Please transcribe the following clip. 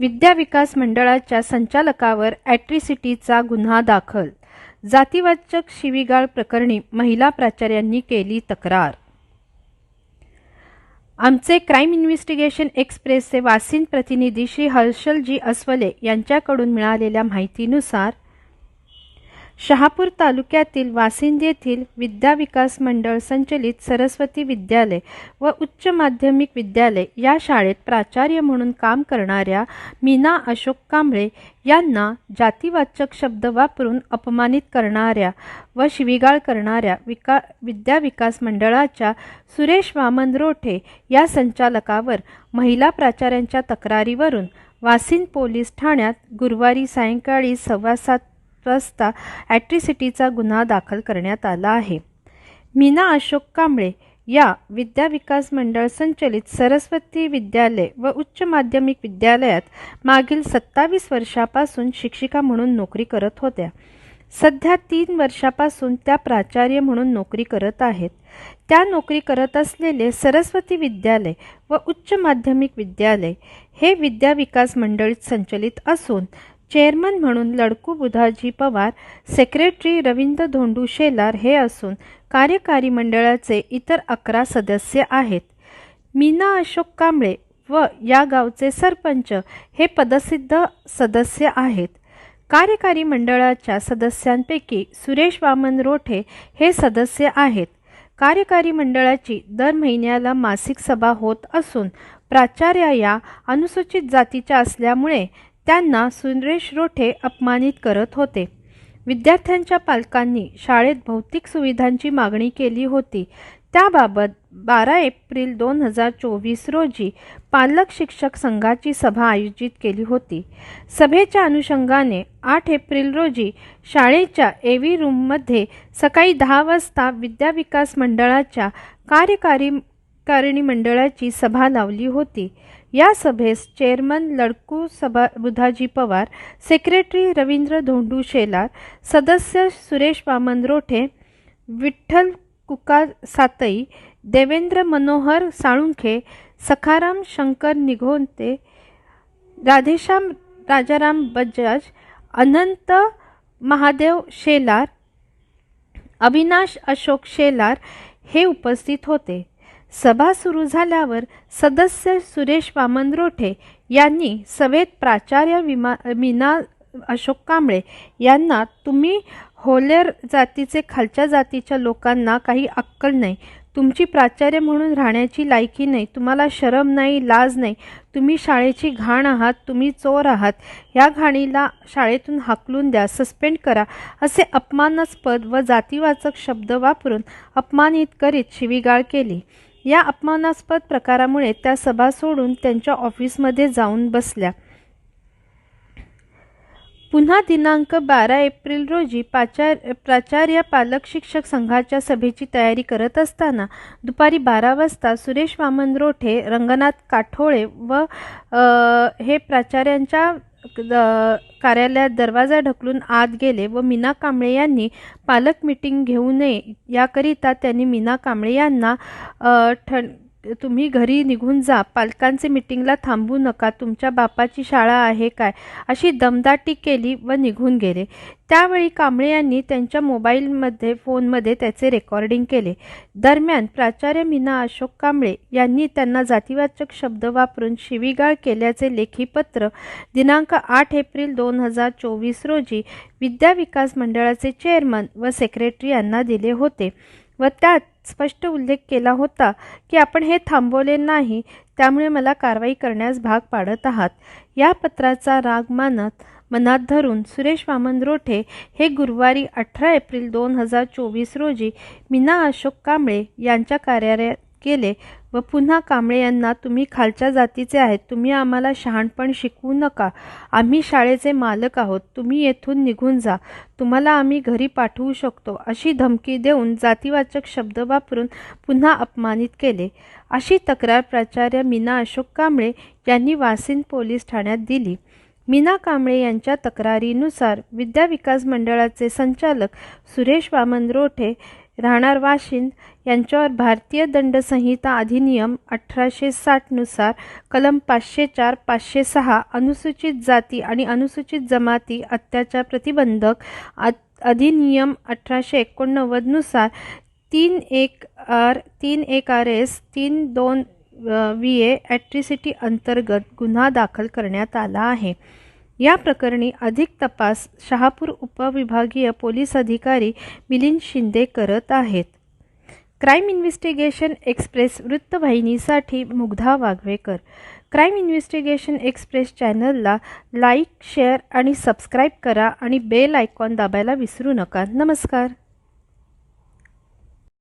विद्या विकास मंडळाच्या संचालकावर ॲट्रिसिटीचा गुन्हा दाखल. जातीवाचक शिवीगाळ प्रकरणी महिला प्राचार्यांनी केली तक्रार. आमचे क्राईम इन्व्हेस्टिगेशन एक्सप्रेसचे वासिन प्रतिनिधी श्री हर्षलजी अस्वले यांच्याकडून मिळालेल्या माहितीनुसार शहापूर तालुक्यातील वासिंद येथील विद्या विकास मंडळ संचलित सरस्वती विद्यालय व उच्च माध्यमिक विद्यालय या शाळेत प्राचार्य म्हणून काम करणाऱ्या मीना अशोक कांबळे यांना जातीवाचक शब्द वापरून अपमानित करणाऱ्या व शिवीगाळ करणाऱ्या विका विद्या विकास मंडळाच्या सुरेश वामन रोठे या संचालकावर महिला प्राचार्यांच्या तक्रारीवरून वासिंद पोलीस ठाण्यात गुरुवारी सायंकाळी सव्वा सात रस्ता ॲट्रिसिटीचा गुन्हा दाखल करण्यात आला आहे. मीना अशोक कांबळे या विद्या विकास मंडळ संचलित सरस्वती विद्यालय व उच्च माध्यमिक विद्यालयात मागील सत्तावीस वर्षापासून शिक्षिका म्हणून नोकरी करत होत्या. सध्या तीन वर्षापासून त्या प्राचार्य म्हणून नोकरी करत आहेत. त्या नोकरी करत असलेले सरस्वती विद्यालय व उच्च माध्यमिक विद्यालय हे विद्या विकास मंडळीत संचलित असून चेअरमन म्हणून लडकू बुधाजी पवार सेक्रेटरी रवींद्र धोंडू शेलार हे असून कार्यकारी मंडळाचे इतर अकरा सदस्य आहेत. मीना अशोक कांबळे व या गावचे सरपंच हे पदसिद्ध सदस्य आहेत. कार्यकारी मंडळाच्या सदस्यांपैकी सुरेश वामन रोठे हे सदस्य आहेत. कार्यकारी मंडळाची दर महिन्याला मासिक सभा होत असून प्राचार्य या अनुसूचित जातीच्या असल्यामुळे त्यांना सुरेश रोठे अपमानित करत होते. विद्यार्थ्यांच्या पालकांनी शाळेत भौतिक सुविधांची मागणी केली होती. त्याबाबत बारा एप्रिल दोन हजार चोवीस रोजी पालक शिक्षक संघाची सभा आयोजित केली होती. सभेच्या अनुषंगाने आठ एप्रिल रोजी शाळेच्या एव्ही रूममध्ये सकाळी दहा वाजता विद्याविकास मंडळाच्या कार्यकारी कारिणी मंडळाची सभा लावली होती. या सभेस चेअरमन लडकू सभा बुधाजी पवार सेक्रेटरी रवींद्र धोंडू शेलार सदस्य सुरेश वामन रोठे विठ्ठल कुका सातई देवेंद्र मनोहर साळुंखे सखाराम शंकर निघोंते राधेश्याम राजाराम बजाज अनंत महादेव शेलार अविनाश अशोक शेलार हे उपस्थित होते. सभा सुरू झाल्यावर सदस्य सुरेश वामन रोठे यांनी सभेत प्राचार्य विमा मीना अशोक कांबळे यांना तुम्ही होलेर जातीचे खालच्या जातीच्या लोकांना काही अक्कल नाही. तुमची प्राचार्य म्हणून राहण्याची लायकी नाही. तुम्हाला शरम नाही लाज नाही. तुम्ही शाळेची घाण आहात. तुम्ही चोर आहात. या घाणीला शाळेतून हाकलून द्या. सस्पेंड करा. असे अपमानास्पद व जातीवाचक शब्द वापरून अपमानित करीत शिवीगाळ केली. या अपमानास्पद प्रकारामुळे त्या सभा सोडून त्यांच्या ऑफिसमध्ये जाऊन बसल्या. पुन्हा दिनांक बारा एप्रिल रोजी पाचार प्राचार्य पालक शिक्षक संघाच्या सभेची तयारी करत असताना दुपारी बारा वाजता सुरेश वामन रोठे रंगनाथ काठोळे व हे प्राचार्यांच्या कार्यालयात दरवाजा ढकलून आत गेले व मीना कांबळे यांनी पालक मिटिंग घेऊ नये याकरिता त्यांनी मीना कांबळे यांना ठण तुम्ही घरी निघून जा. पालकांचे मिटिंगला थांबू नका. तुमच्या बापाची शाळा आहे काय? अशी दमदाटी केली व निघून गेले. त्यावेळी कांबळे यांनी त्यांच्या मोबाईलमध्ये फोनमध्ये त्याचे रेकॉर्डिंग केले. दरम्यान प्राचार्य मीना अशोक कांबळे यांनी त्यांना जातीवाचक शब्द वापरून शिवीगाळ केल्याचे लेखीपत्र दिनांक आठ एप्रिल दोन हजार चोवीस रोजी विद्या विकास मंडळाचे चेअरमन व सेक्रेटरी यांना दिले होते. व त्यात स्पष्ट उल्लेख केला होता की आपण हे थांबवले नाही त्यामुळे मला कारवाई करण्यास भाग पाडत आहात. या पत्राचा राग मानत मनात धरून सुरेश वामन रोठे हे गुरुवारी अठरा एप्रिल दोन हजार चोवीस रोजी मीना अशोक कांबळे यांच्या कार्यालयात केले. व पुन्हा कांबळे यांना तुम्ही खालच्या जातीचे आहेत. तुम्ही आम्हाला शहाणपण शिकवू नका. आम्ही शाळेचे मालक आहोत. तुम्ही येथून निघून जा. तुम्हाला आम्ही घरी पाठवू शकतो. अशी धमकी देऊन जातीवाचक शब्द वापरून पुन्हा अपमानित केले. अशी तक्रार प्राचार्य मीना अशोक कांबळे यांनी वासिन पोलीस ठाण्यात दिली. मीना कांबळे यांच्या तक्रारीनुसार विद्या विकास मंडळाचे संचालक सुरेश वामन रोठे राहणार वाशिंद यांच्यावर भारतीय दंड संहिता अधिनियम अठराशे साठनुसार कलम पाचशे चार पाचशे सहा अनुसूचित जाती आणि अनुसूचित जमाती अत्याचार प्रतिबंधक अधिनियम अठराशे एकोणनव्वदनुसार तीन एक आर तीन एक आर एस तीन दोन व्ही ए ॲट्रिसिटी अंतर्गत गुन्हा दाखल करण्यात आला आहे. या प्रकरणी अधिक तपास शहापूर उपविभागीय पोलीस अधिकारी मिलिंद शिंदे करत आहेत. Crime investigation express वृत्तवाहिनीसाठी Mugdha Waghvekar. Crime investigation express चॅनलला लाईक शेअर आणि सबस्क्राईब करा आणि बेल आयकॉन दाबायला विसरू नका. नमस्कार.